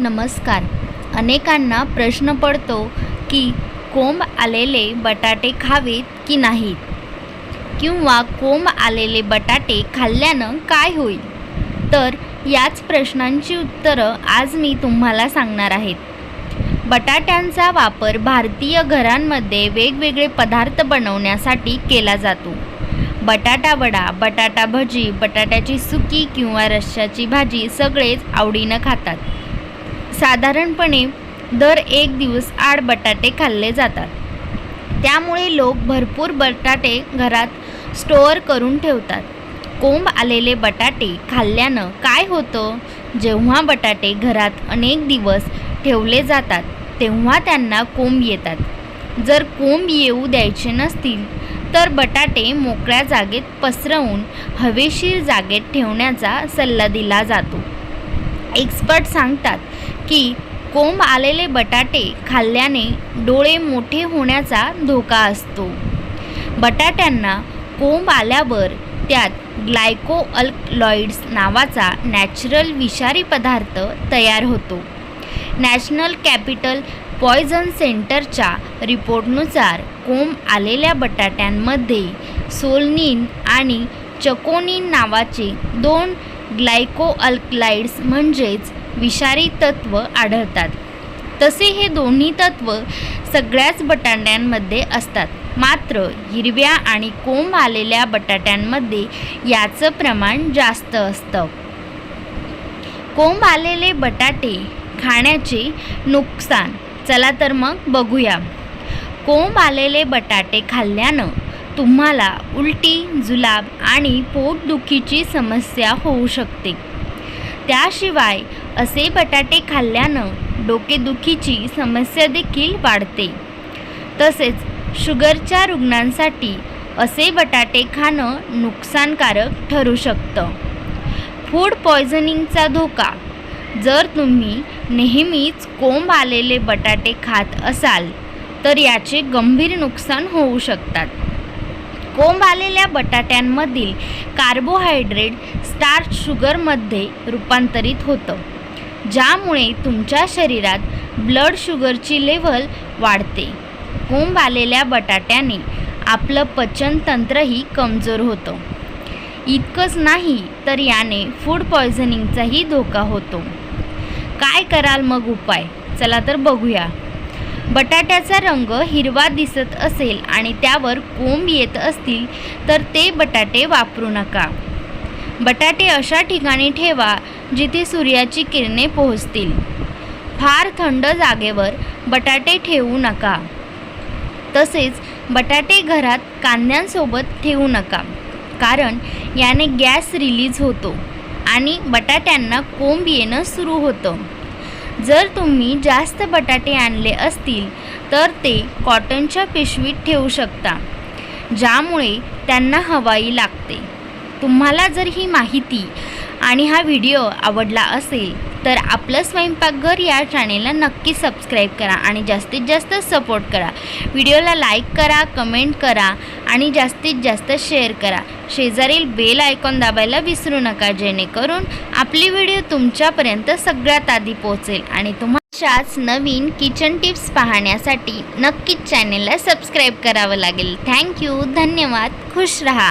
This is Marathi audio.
नमस्कार. अनेकांना प्रश्न पडतो की कोंब आलेले बटाटे खावेत की नाहीत? किंवा कोंब आलेले बटाटे खाल्ल्यानं काय होईल? तर याच प्रश्नांची उत्तरं आज मी तुम्हाला सांगणार आहेत. बटाट्यांचा वापर भारतीय घरांमध्ये वेगवेगळे पदार्थ बनवण्यासाठी केला जातो. बटाटा वडा बटाटा भजी बटाट्याची सुकी किंवा रश्श्याची भाजी सगळेच आवडीनं खातात. साधारणपणे दर एक दिवस आड बटाटे खाल्ले जातात. त्यामुळे लोक भरपूर बटाटे घरात स्टोअर करून ठेवतात. कोंब आलेले बटाटे खाल्ल्यानं काय होतं? जेव्हा बटाटे घरात अनेक दिवस ठेवले जातात तेव्हा त्यांना कोंब येतात. जर कोंब येऊ द्यायचे नसतील तर बटाटे मोकळ्या जागेत पसरवून हवेशीर जागेत ठेवण्याचा सल्ला दिला जातो. एक्सपर्ट सांगतात की कोंब आलेले बटाटे खाल्ल्याने डोळे मोठे होण्याचा धोका असतो. बटाट्यांना कोंब आल्यावर त्यात ग्लायको अल्कलॉइड्स नावाचा नॅचरल विषारी पदार्थ तयार होतो. नॅशनल कॅपिटल पॉयझन सेंटरच्या रिपोर्टनुसार कोंब आलेल्या बटाट्यांमध्ये सोलनिन आणि चकोनिन नावाचे दोन ग्लायकोअल्कलाइड्स म्हणजेच विषारी तत्व आढळतात. तसे हे दोन्ही तत्व सगळ्याच बटाट्यांमध्ये असतात. मात्र हिरव्या आणि कोंब आलेल्या बटाट्यांमध्ये याचं प्रमाण जास्त असतं. कोंब आलेले बटाटे खाण्याचे नुकसान. चला तर मग बघूया. कोंब आलेले बटाटे खाल्ल्यानं तुम्हाला उलटी जुलाब आणि पोटदुखीची समस्या होऊ शकते. त्याशिवाय असे बटाटे खाल्ल्यानं डोकेदुखीची समस्या देखील वाढते. तसेच शुगरच्या रुग्णांसाठी असे बटाटे खाणं नुकसानकारक ठरू शकतं. फूड पॉयझनिंगचा धोका. जर तुम्ही नेहमीच कोंब आलेले बटाटे खात असाल तर याचे गंभीर नुकसान होऊ शकतात. कोंब आलेल्या बटाट्यांमधील कार्बोहायड्रेट स्टार्च शुगरमध्ये रूपांतरित होतं ज्यामुळे तुमच्या शरीरात ब्लड शुगरची लेव्हल वाढते. कोंब आलेल्या बटाट्याने आपलं पचनतंत्रही कमजोर होतं. इतकंच नाही तर याने फूड पॉयझनिंगचाही धोका होतो. काय कराल मग उपाय? चला तर बघूया. बटाट्याचा रंग हिरवा दिसत असेल आणि त्यावर कोंब येत असतील तर ते बटाटे वापरू नका. बटाटे अशा ठिकाणी ठेवा जिथे सूर्याची किरणे पोहोचतील. फार थंड जागेवर बटाटे ठेवू नका. तसेच बटाटे घरात कांद्यांसोबत ठेवू नका कारण याने गॅस रिलीज होतो आणि बटाट्यांना कोंब येणं सुरू होतं. जर तुम्ही जास्त बटाटे आणले असतील तर ते कॉटनच्या पिशवीत ठेवू शकता ज्यामुळे त्यांना हवाई लागते. तुम्हाला जर ही माहिती आणि हा व्हिडिओ आवडला असेल तर आपलं स्वयंपाकघर या चॅनेलला नक्की सबस्क्राईब करा आणि जास्तीत जास्त सपोर्ट करा. व्हिडिओला लाईक करा कमेंट करा आणि जास्तीत जास्त शेअर करा. शेजारील बेल आयकॉन दाबायला विसरू नका जेणेकरून आपली व्हिडिओ तुमच्यापर्यंत सगळ्यात आधी पोहोचेल. आणि तुम्हाशाच नवीन किचन टिप्स पाहण्यासाठी नक्कीच चॅनेलला सबस्क्राईब करावं लागेल. थँक्यू धन्यवाद. खुश रहा.